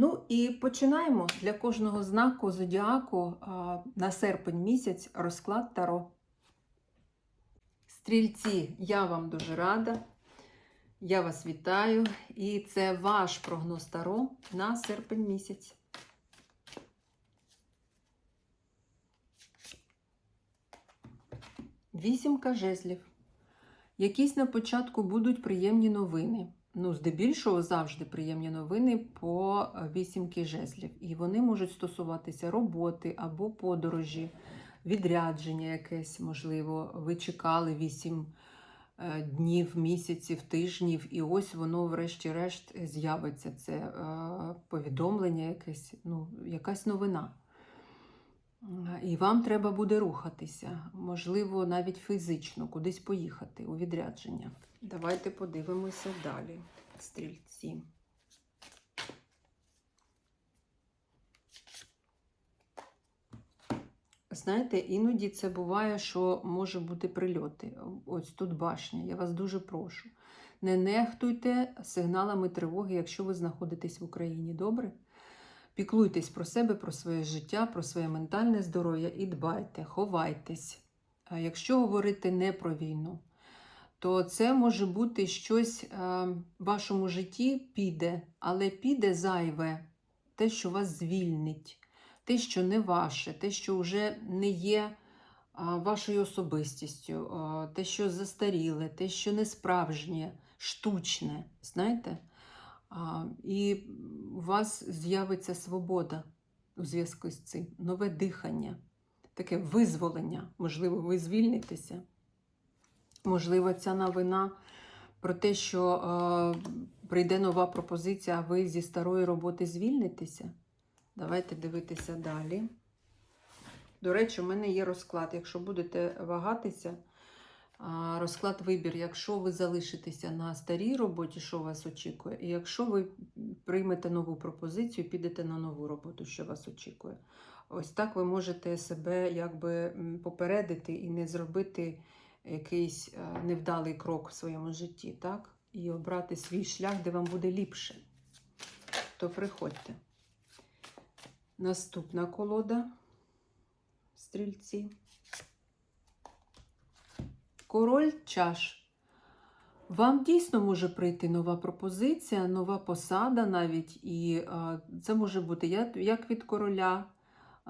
Ну і починаємо для кожного знаку зодіаку на серпень місяць розклад Таро. Стрільці, я вам дуже рада. Я вас вітаю. І це ваш прогноз Таро на серпень місяць. Вісімка жезлів. Якісь на початку будуть приємні новини. Ну, здебільшого завжди приємні новини по е, вісімки жезлів. І вони можуть стосуватися роботи або подорожі, відрядження якесь, можливо. Ви чекали вісім е, днів, місяців, тижнів, і ось воно, врешті-решт, з'явиться. Це е, повідомлення, якесь, ну, якась новина. І вам треба буде рухатися, можливо, навіть фізично, кудись поїхати у відрядження. Давайте подивимося далі, стрільці. Знаєте, іноді це буває, що може бути прильоти. Ось тут башня. Я вас дуже прошу. Не нехтуйте сигналами тривоги, якщо ви знаходитесь в Україні. Добре? Піклуйтесь про себе, про своє життя, про своє ментальне здоров'я і дбайте, ховайтесь. А якщо говорити не про війну, то це може бути щось е, в вашому житті піде, але піде зайве, те, що вас звільнить, те, що не ваше, те, що вже не є а, вашою особистістю, а, те, що застаріле, те, що не справжнє, штучне. Знаєте? І у вас з'явиться свобода у зв'язку з цим, нове дихання, таке визволення. Можливо, ви звільнитеся. Можливо, ця новина про те, що е, прийде нова пропозиція, а ви зі старої роботи звільнитеся. Давайте дивитися далі. До речі, у мене є розклад. Якщо будете вагатися, Розклад вибір, якщо ви залишитеся на старій роботі, що вас очікує, і якщо ви приймете нову пропозицію, підете на нову роботу, що вас очікує. Ось так ви можете себе якби попередити і не зробити якийсь е, невдалий крок в своєму житті, так? І обрати свій шлях, де вам буде ліпше. То приходьте. Наступна колода стрільці. Король чаш. Вам дійсно може прийти нова пропозиція, нова посада навіть, і а, це може бути як, від короля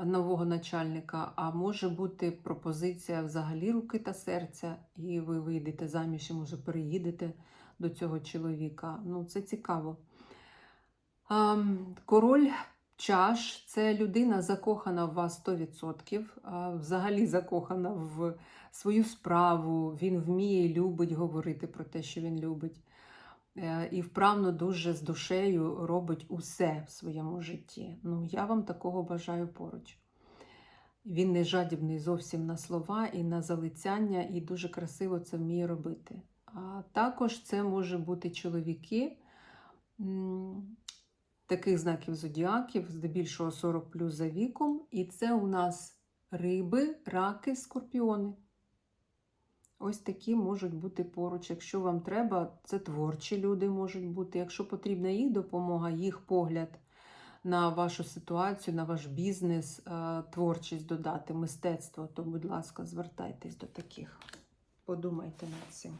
нового начальника, а може бути пропозиція взагалі руки та серця, і ви вийдете заміж і може переїдете до цього чоловіка. Ну, це цікаво. Король чаш це людина закохана в вас 100%, взагалі закохана в свою справу, він вміє любить говорити про те, що він любить. Е, І вправно дуже з душею робить усе в своєму житті. Ну, я вам такого бажаю поруч. Він не жадібний зовсім на слова і на залицяння, і дуже красиво це вміє робити. А також це може бути чоловіки таких знаків зодіаків, здебільшого 40 плюс за віком, і це у нас риби, раки, скорпіони. Ось такі можуть бути поруч. Якщо вам треба, це творчі люди можуть бути. Якщо потрібна їх допомога, їх погляд на вашу ситуацію, на ваш бізнес, е, творчість додати, мистецтво, то, будь ласка, звертайтесь до таких. Подумайте над цим.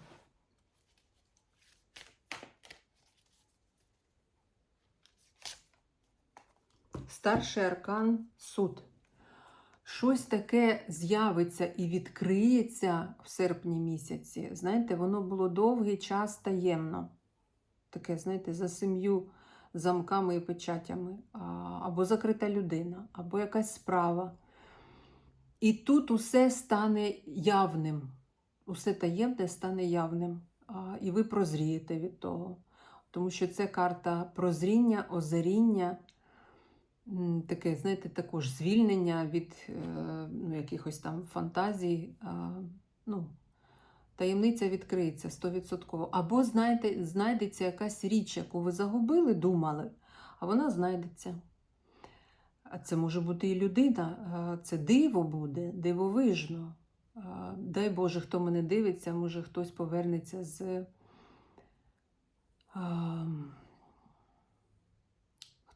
Старший аркан суд. Щось таке з'явиться і відкриється в серпні місяці. Знаєте, воно було довгий час таємно. Таке, знаєте, за сім'ю замками і печатями. Або закрита людина, або якась справа. І тут усе стане явним. Усе таємне стане явним. І ви прозрієте від того. Тому що це карта прозріння, озаріння таке, знаєте, також звільнення від е, ну, якихось там фантазій. Ну, таємниця відкриється 100%. Або знаєте, знайдеться якась річ, яку ви загубили, думали, а вона знайдеться. А це може бути і людина, це диво буде, дивовижно. Дай Боже, хто мене дивиться, може хтось повернеться з.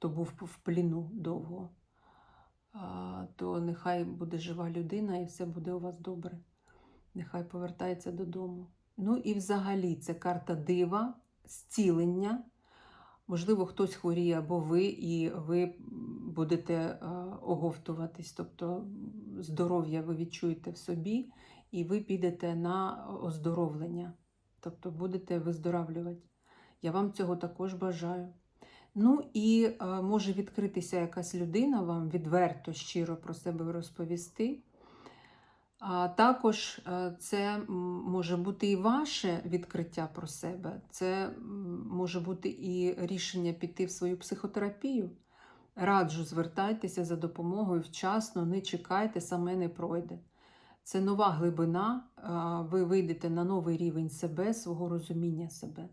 Хто був в пліну довго, то нехай буде жива людина і все буде у вас добре. Нехай повертається додому. Ну і взагалі це карта дива, зцілення. Можливо, хтось хворіє або ви, і ви будете оговтуватись, тобто здоров'я ви відчуєте в собі, і ви підете на оздоровлення, тобто будете виздоравлювати. Я вам цього також бажаю. Ну і е, може відкритися якась людина вам відверто, щиро про себе розповісти. А також е, це може бути і ваше відкриття про себе, це може бути і рішення піти в свою психотерапію. Раджу, звертайтеся за допомогою вчасно, не чекайте, саме не пройде. Це нова глибина, ви вийдете на новий рівень себе, свого розуміння себе.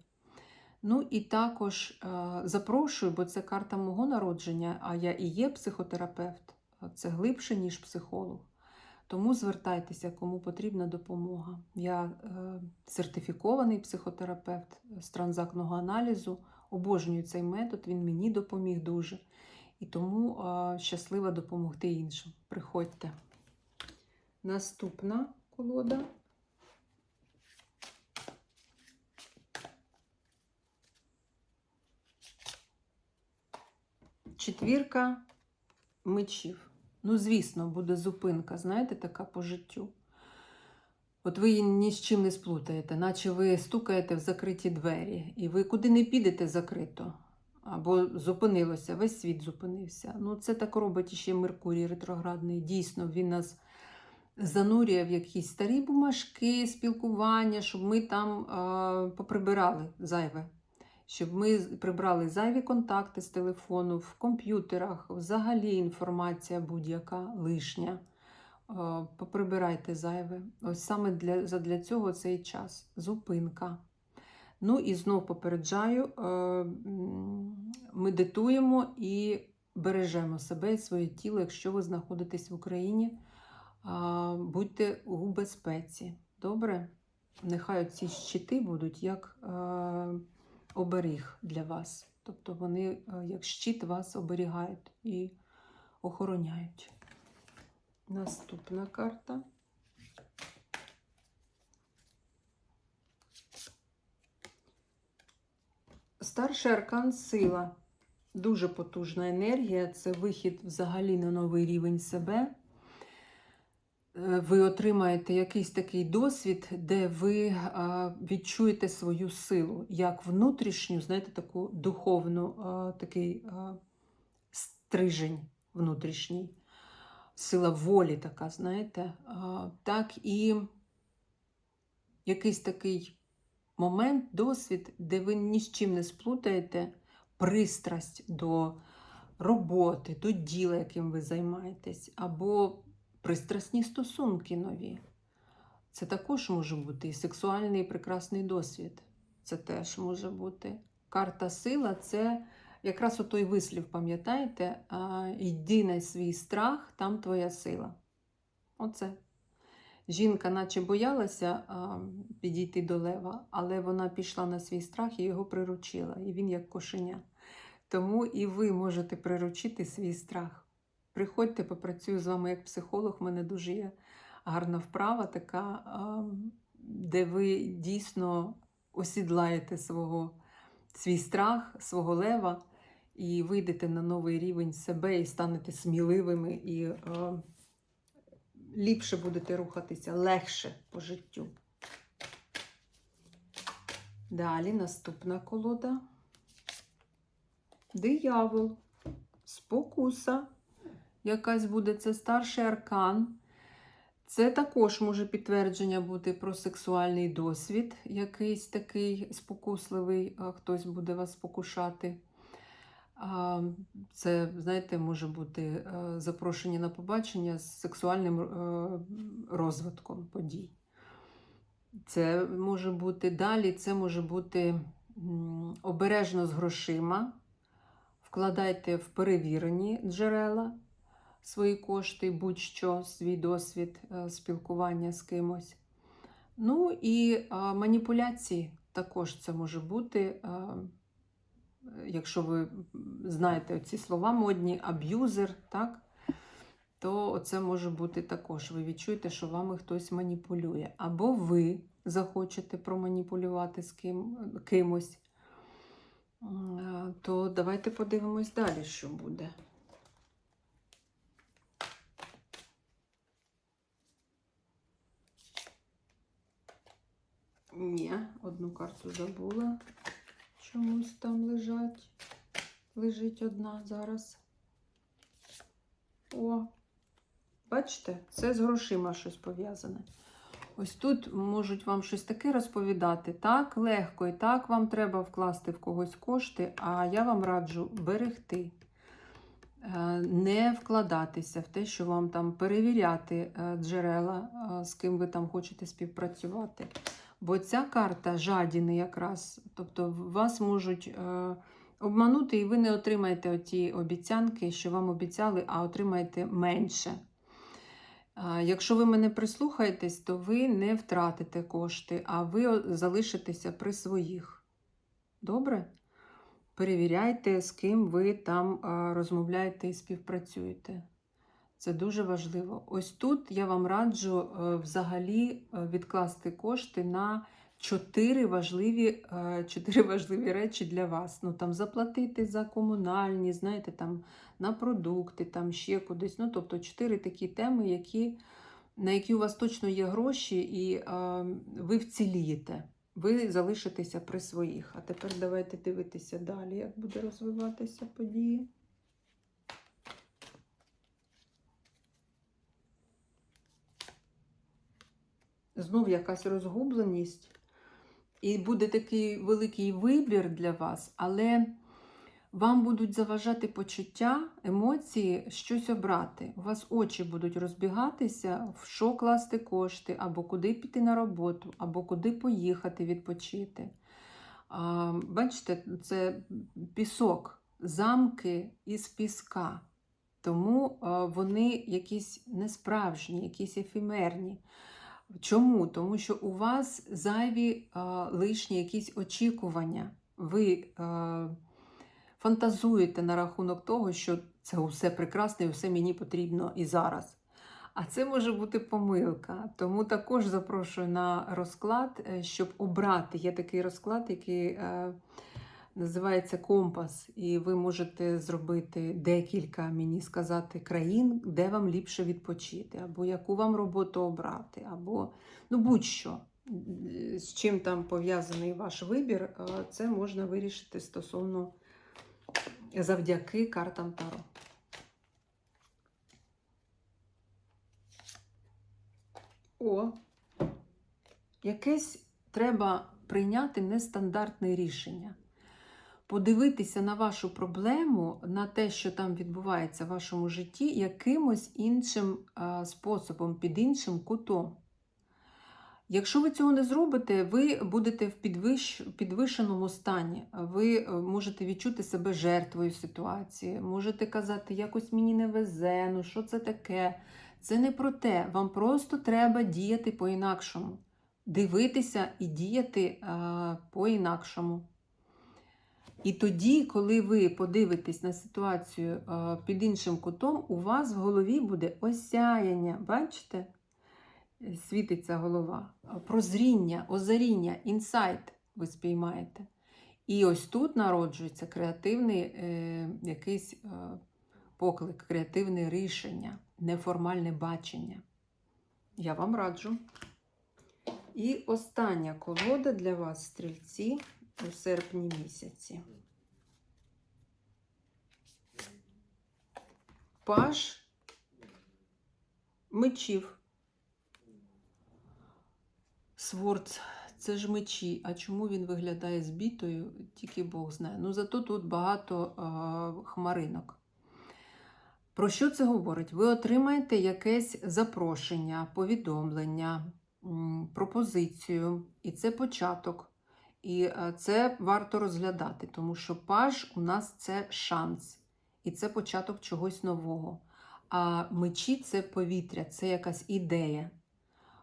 Ну і також е, запрошую, бо це карта мого народження, а я і є психотерапевт, це глибше, ніж психолог. Тому звертайтеся, кому потрібна допомога. Я е, сертифікований психотерапевт з транзактного аналізу, обожнюю цей метод, він мені допоміг дуже. І тому е, щаслива допомогти іншим. Приходьте. Наступна колода. Четвірка мечів. Ну, звісно, буде зупинка, знаєте, така по життю. От ви її ні з чим не сплутаєте, наче ви стукаєте в закриті двері, і ви куди не підете закрито. Або зупинилося, весь світ зупинився. Ну, це так робить ще Меркурій ретроградний. Дійсно, він нас занурює в якісь старі бумажки, спілкування, щоб ми там е, поприбирали зайве щоб ми прибрали зайві контакти з телефону, в комп'ютерах, взагалі інформація будь-яка лишня. поприбирайте зайве. Ось саме для, задля цього цей час. Зупинка. Ну і знов попереджаю, е, медитуємо і бережемо себе і своє тіло, якщо ви знаходитесь в Україні. Будьте у безпеці. Добре? Нехай ці щити будуть як е, оберіг для вас. Тобто вони е, як щит вас оберігають і охороняють. Наступна карта. Старший аркан сила. Дуже потужна енергія. Це вихід взагалі на новий рівень себе. Е, Ви отримаєте якийсь такий досвід, де ви відчуєте свою силу, як внутрішню, знаєте, таку духовну, такий стрижень внутрішній, сила волі така, знаєте, так і якийсь такий момент, досвід, де ви ні з чим не сплутаєте пристрасть до роботи, до діла, яким ви займаєтесь, або пристрасні стосунки нові. Це також може бути і сексуальний і прекрасний досвід. Це теж може бути. Карта сила це якраз той вислів, пам'ятаєте? Йди на свій страх, там твоя сила. Оце. Жінка, наче боялася а, підійти до лева, але вона пішла на свій страх і його приручила. І він як кошеня. Тому і ви можете приручити свій страх. Приходьте, попрацюю з вами як психолог. У мене дуже є гарна вправа, така, де ви дійсно осідлаєте свого, свій страх, свого лева, і вийдете на новий рівень себе і станете сміливими. і а, ліпше будете рухатися, легше по життю. Далі наступна колода. Диявол. Спокуса. Якась буде це старший аркан. Це також може підтвердження бути про сексуальний досвід, якийсь такий спокусливий, хтось буде вас спокушати. Це, знаєте, може бути запрошення на побачення з сексуальним е, розвитком подій. Це може бути далі, це може бути обережно з грошима. Вкладайте в перевірені джерела свої кошти, будь-що, свій досвід е, спілкування з кимось. Ну і маніпуляції також це може бути. Якщо ви знаєте ці слова модні, аб'юзер, так? то це може бути також. Ви відчуєте, що вами хтось маніпулює. Або ви захочете проманіпулювати з ким, кимось. То давайте подивимось далі, що буде. Ні, одну карту забула. Чомусь там лежать. Лежить одна зараз. О, бачите, це з грошима щось пов'язане. Ось тут можуть вам щось таке розповідати. Так, легко, і так вам треба вкласти в когось кошти, а я вам раджу берегти, Е, не вкладатися в те, що вам там перевіряти е, джерела, е, з ким ви там хочете співпрацювати. Бо ця карта жадіни якраз, тобто вас можуть е, обманути, і ви не отримаєте оті обіцянки, що вам обіцяли, а отримаєте менше. Якщо ви мене прислухаєтесь, то ви не втратите кошти, а ви залишитеся при своїх. Добре? Перевіряйте, з ким ви там е, розмовляєте і співпрацюєте. Це дуже важливо. Ось тут я вам раджу е, взагалі е, відкласти кошти на чотири важливі, е, чотири важливі речі для вас. Ну там заплатити за комунальні, знаєте, там на продукти, там ще кудись. Ну, тобто чотири такі теми, які, на які у вас точно є гроші, і е, ви вцілієте. Ви залишитеся при своїх. А тепер давайте дивитися далі, як буде розвиватися події. Знов якась розгубленість. І буде такий великий вибір для вас, але вам будуть заважати почуття, емоції, щось обрати. У вас очі будуть розбігатися, в що класти кошти, або куди піти на роботу, або куди поїхати відпочити. А, бачите, це пісок, замки із піска. Тому вони якісь несправжні, якісь ефемерні. Чому? Тому що у вас зайві а, лишні якісь очікування. Ви а, фантазуєте на рахунок того, що це усе прекрасне і все мені потрібно і зараз. А це може бути помилка. Тому також запрошую на розклад, е, щоб обрати. Є такий розклад, який е, називається компас, і ви можете зробити декілька, мені сказати, країн, де вам ліпше відпочити, або яку вам роботу обрати, або ну будь-що. З чим там пов'язаний ваш вибір, е, це можна вирішити стосовно завдяки картам Таро. О, якесь треба прийняти нестандартне рішення. Подивитися на вашу проблему, на те, що там відбувається в вашому житті, якимось іншим способом, під іншим кутом. Якщо ви цього не зробите, ви будете в підвищ... підвищеному стані. Ви е, можете відчути себе жертвою ситуації, можете казати, якось мені не везе, ну що це таке. Це не про те. Вам просто треба діяти по-інакшому. Дивитися і діяти а, по-інакшому. І тоді, коли ви подивитесь на ситуацію під іншим кутом, у вас в голові буде осяяння. Бачите? Світиться голова. Прозріння, озаріння, інсайт ви спіймаєте. І ось тут народжується креативний е, якийсь е, поклик, креативне рішення, неформальне бачення. Я вам раджу. І остання колода для вас, стрільці, у серпні місяці. Паш мечів. Сворц, це ж мечі. А чому він виглядає збітою, тільки Бог знає. Ну, зато тут багато а, хмаринок. Про що це говорить? Ви отримаєте якесь запрошення, повідомлення, пропозицію, і це початок. І це варто розглядати, тому що паж у нас це шанс, і це початок чогось нового. А мечі це повітря, це якась ідея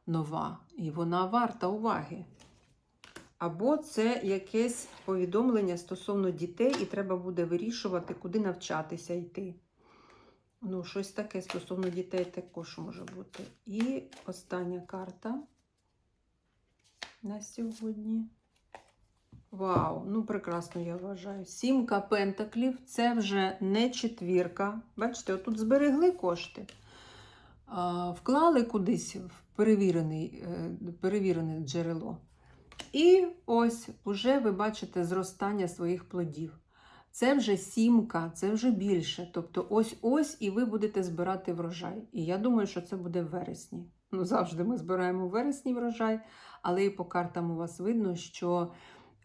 нова, і вона варта уваги. Або це якесь повідомлення стосовно дітей, і треба буде вирішувати, куди навчатися йти. Ну, щось таке стосовно дітей також може бути. І остання карта на сьогодні. Вау, ну прекрасно, я вважаю. Сімка пентаклів це вже не четвірка. Бачите, отут зберегли кошти, вклали кудись в е, перевірене джерело. І ось уже ви бачите зростання своїх плодів. Це вже сімка, це вже більше. Тобто, ось-ось і ви будете збирати врожай. І я думаю, що це буде в вересні. Ну, завжди ми збираємо в вересні врожай, але і по картам у вас видно, що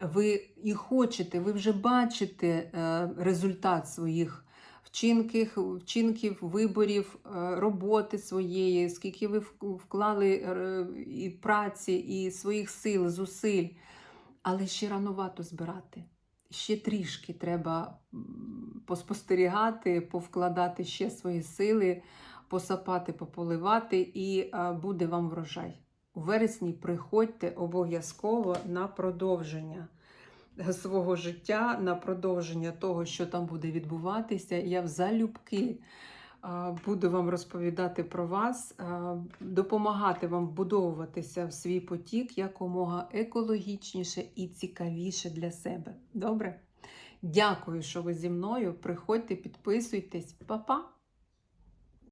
ви і хочете, ви вже бачите е, результат своїх вчинків, виборів, е, роботи своєї, скільки ви вклали е, і праці, і своїх сил, зусиль. Але ще ранувато збирати. Ще трішки треба поспостерігати, повкладати ще свої сили, посапати, пополивати, і буде вам врожай. У вересні приходьте обов'язково на продовження свого життя, на продовження того, що там буде відбуватися. Я в залюбки буду вам розповідати про вас, допомагати вам вбудовуватися в свій потік якомога екологічніше і цікавіше для себе. Добре? Дякую, що ви зі мною. Приходьте, підписуйтесь, Па-па!